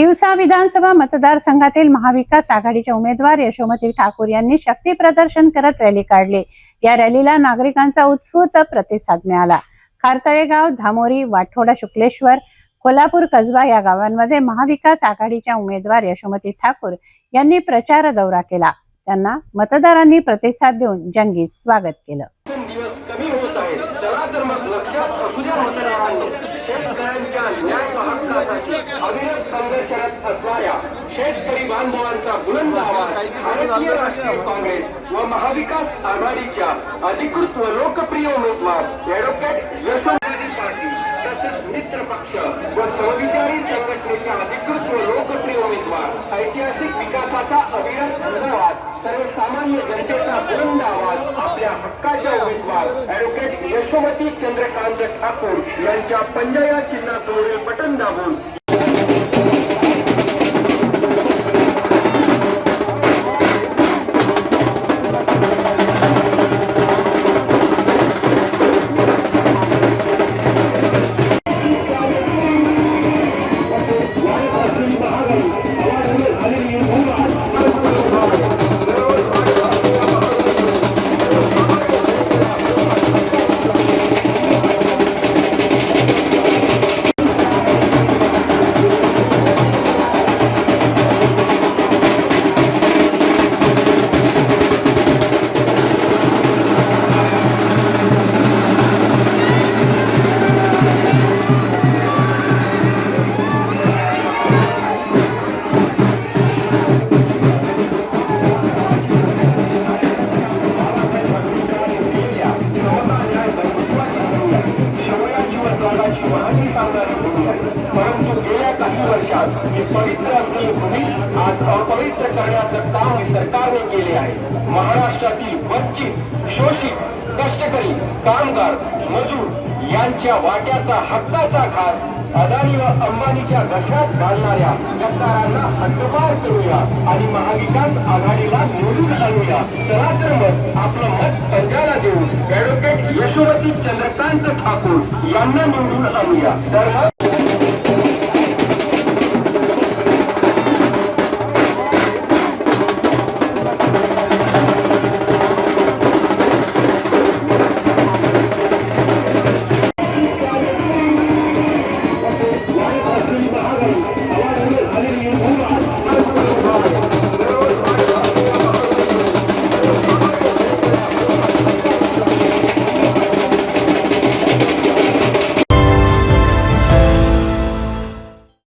तिवसा विधानसभा मतदारसंघातील महाविकास आघाडीच्या उमेदवार यशोमती ठाकूर यांनी शक्ती प्रदर्शन करत रॅली काढली. या रॅलीला नागरिकांचा उत्स्फूर्त प्रतिसाद मिळाला. खारतळेगाव धामोरी वाठोडा शुक्लेश्वर कोल्हापूर कसबा या गावांमध्ये महाविकास आघाडीच्या उमेदवार यशोमती ठाकूर यांनी प्रचार दौरा केला. त्यांना मतदारांनी प्रतिसाद देऊन जंगी स्वागत केलं. कमी होत आहे. चला तर मग लक्षात असू द्या मतदारांनी. शेतकऱ्यांच्या न्याय व हक्कासाठी अविरत संघर्षरत असणाऱ्या शेतकरी बांधवांचा बुलंद आवाज भारतीय राष्ट्रीय काँग्रेस व महाविकास आघाडीच्या अधिकृत व लोकप्रिय उमेदवार ऍडव्होकेट यशोमती पाटील तसेच मित्र पक्ष व समविचारी संघटनेच्या अधिकृत व लोकप्रिय उमेदवार ऐतिहासिक विकासाचा अविरत संदर्भात सर्वसामान्य जनतेचा बुलंद आवाज आपल्या हक्काच्या उमेदवार यशोमती चंद्रकांत ठाकूर यांच्या पंजया चिन्हासमोरील बटन दाबून परंतु गेल्या काही वर्षात ही पवित्र असलेली भूमी आज अपवित्र करण्याचं काम ही सरकारने केले आहे महाराष्ट्रातील वंचित शोषित कष्टकरी कामगार मजूर यांच्या वाट्याचा हक्काचा घास अदानी व अंबानीच्या घशात घालणाऱ्या गद्दारांना हद्दपार करूया आणि महाविकास आघाडीला निवडून आणूया चला तर मग आपलं मत पंजाला देऊन ऍडव्होकेट यशोमती चंद्रकांत ठाकूर यांना निवडून आणूया. तर मग